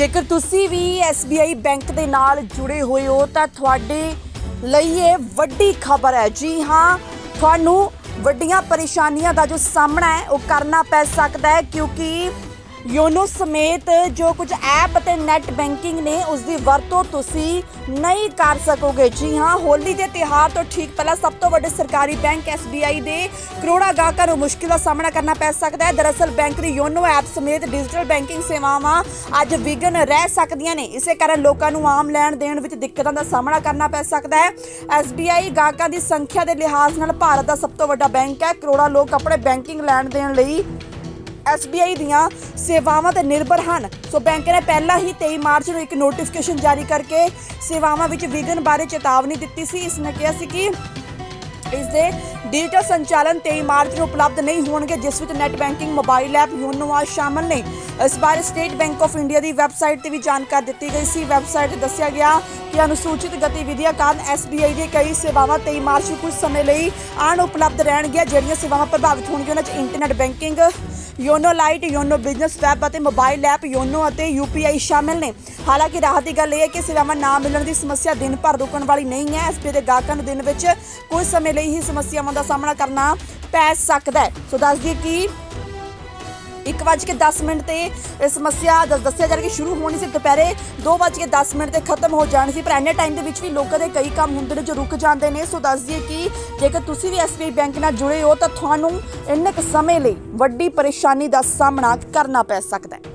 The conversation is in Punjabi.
ਜੇਕਰ ਤੁਸੀਂ ਵੀ SBI ਬੈਂਕ ਦੇ ਨਾਲ ਜੁੜੇ ਹੋਏ ਹੋ, ਤਾਂ ਤੁਹਾਡੇ ਲਈ ਇਹ ਵੱਡੀ ਖਬਰ ਹੈ। ਜੀ ਹਾਂ, ਤੁਹਾਨੂੰ ਵੱਡੀਆਂ ਪਰੇਸ਼ਾਨੀਆਂ ਦਾ ਜੋ ਸਾਹਮਣਾ ਹੈ, ਉਹ ਕਰਨਾ ਪੈ ਸਕਦਾ ਹੈ, ਕਿਉਂਕਿ ਯੋਨੋ ਸਮੇਤ ਜੋ ਕੁਝ ਐਪ ਅਤੇ ਨੈਟ ਬੈਂਕਿੰਗ ਨੇ ਉਸ ਦੀ ਵਰਤੋਂ ਤੁਸੀਂ ਨਹੀਂ ਕਰ ਸਕੋਗੇ। ਜੀ ਹਾਂ, ਹੋਲੀ ਦੇ ਤਿਉਹਾਰ ਤੋਂ ਠੀਕ ਪਹਿਲਾਂ ਸਭ ਤੋਂ ਵੱਡੇ ਸਰਕਾਰੀ ਬੈਂਕ SBI ਦੇ ਕਰੋੜਾਂ ਗਾਹਕਾਂ ਨੂੰ ਮੁਸ਼ਕਿਲ ਦਾ ਸਾਹਮਣਾ ਕਰਨਾ ਪੈ ਸਕਦਾ ਹੈ। ਦਰਅਸਲ ਬੈਂਕ ਦੀ ਯੋਨੋ ਐਪ ਸਮੇਤ ਡਿਜੀਟਲ ਬੈਂਕਿੰਗ ਸੇਵਾਵਾਂ ਅੱਜ ਵਿਘਨ ਰਹਿ ਸਕਦੀਆਂ ਨੇ। ਇਸੇ ਕਾਰਨ ਲੋਕਾਂ ਨੂੰ ਆਮ ਲੈਣ ਦੇਣ ਵਿੱਚ ਦਿੱਕਤਾਂ ਦਾ ਸਾਹਮਣਾ ਕਰਨਾ ਪੈ ਸਕਦਾ ਹੈ। SBI ਗਾਹਕਾਂ ਦੀ ਸੰਖਿਆ ਦੇ ਲਿਹਾਜ਼ ਨਾਲ ਭਾਰਤ ਦਾ ਸਭ ਤੋਂ ਵੱਡਾ ਬੈਂਕ ਹੈ। ਕਰੋੜਾਂ ਲੋਕ ਆਪਣੇ ਬੈਂਕਿੰਗ ਲੈਣ ਦੇਣ ਲਈ SBI ਦੀਆਂ ਸੇਵਾਵਾਂ ਤੇ ਨਿਰਭਰ ਹਨ। ਸੋ ਬੈਂਕ ਨੇ ਪਹਿਲਾਂ ਹੀ 23 ਮਾਰਚ ਨੂੰ ਇੱਕ ਨੋਟੀਫਿਕੇਸ਼ਨ ਜਾਰੀ ਕਰਕੇ ਸੇਵਾਵਾਂ ਵਿੱਚ ਵਿਘਨ ਬਾਰੇ ਚੇਤਾਵਨੀ ਦਿੱਤੀ ਸੀ। ਇਸ ਨੇ ਕਿਹਾ ਸੀ ਕਿ ਇਸ ਦੇ ਡਿਜੀਟਲ ਸੰਚਾਲਨ 23 ਮਾਰਚ ਨੂੰ ਉਪਲਬਧ ਨਹੀਂ ਹੋਣਗੇ, ਜਿਸ ਵਿੱਚ net banking, mobile app, YONO ਆ ਸ਼ਾਮਲ ਨੇ। ਇਸ ਬਾਰੇ ਸਟੇਟ ਬੈਂਕ ਆਫ ਇੰਡੀਆ ਦੀ ਵੈਬਸਾਈਟ ਤੇ ਵੀ ਜਾਣਕਾਰੀ ਦਿੱਤੀ ਗਈ ਸੀ। ਵੈਬਸਾਈਟ ਤੇ ਦੱਸਿਆ ਗਿਆ ਕਿ ਅਨੁਸੂਚਿਤ ਗਤੀਵਿਧੀਆਂ ਕਾਰਨ SBI ਦੀ ਕਈ ਸੇਵਾਵਾਂ 23 ਮਾਰਚ ਨੂੰ ਕੁਝ ਸਮੇਂ ਲਈ ਅਣ ਉਪਲਬਧ ਰਹਿਣਗੀਆਂ, ਜਿਹੜੀਆਂ ਸੇਵਾਵਾਂ ਪ੍ਰਭਾਵਿਤ ਹੋਣਗੀਆਂ। ਉਹਨਾਂ 'ਚ internet banking YONO lite, YONO business web ਅਤੇ ਮੋਬਾਈਲ ਐਪ ਯੋਨੋ ਅਤੇ UPI ਸ਼ਾਮਿਲ ਨੇ। ਹਾਲਾਂਕਿ ਰਾਹਤ ਦੀ ਗੱਲ ਇਹ ਹੈ ਕਿ ਸੇਵਾਵਾਂ ਨਾ ਮਿਲਣ ਦੀ ਸਮੱਸਿਆ ਦਿਨ ਭਰ ਰੁਕਣ ਵਾਲੀ ਨਹੀਂ ਹੈ। ਐਸਬੀਆਈ ਦੇ ਗਾਹਕਾਂ ਨੂੰ ਦਿਨ ਵਿੱਚ ਕੁਝ ਸਮੇਂ ਲਈ ਹੀ ਸਮੱਸਿਆਵਾਂ ਦਾ ਸਾਹਮਣਾ ਕਰਨਾ ਪੈ ਸਕਦਾ ਹੈ। ਸੋ ਦੱਸ ਦਈਏ ਕਿ 1:10 ਮਿੰਟ ਤੇ ਇਹ ਸਮੱਸਿਆ ਦ- ਦੱਸਿਆ ਜਾ ਰਿਹਾ ਕਿ ਸ਼ੁਰੂ ਹੋਣੀ ਸੀ ਦੁਪਹਿਰੇ। 2:10 ਮਿੰਟ ਤੇ ਖਤਮ ਹੋ ਜਾਣੀ ਸੀ, ਪਰ ਐਨੇ ਟਾਈਮ ਦੇ ਵਿੱਚ ਵੀ ਲੋਕਾਂ ਦੇ ਕਈ ਕੰਮ ਹੁੰਦੇ ਨੇ ਜੋ ਰੁਕ ਜਾਂਦੇ ਨੇ। ਸੋ ਦੱਸ ਦਈਏ ਕਿ ਜੇਕਰ ਤੁਸੀਂ ਵੀ SBI ਬੈਂਕ ਨਾਲ ਜੁੜੇ ਹੋ, ਤਾਂ ਤੁਹਾਨੂੰ ਇੰਨੇ ਕੁ ਸਮੇਂ ਲਈ ਵੱਡੀ ਪਰੇਸ਼ਾਨੀ ਦਾ ਸਾਹਮਣਾ ਕਰਨਾ ਪੈ ਸਕਦਾ ਹੈ।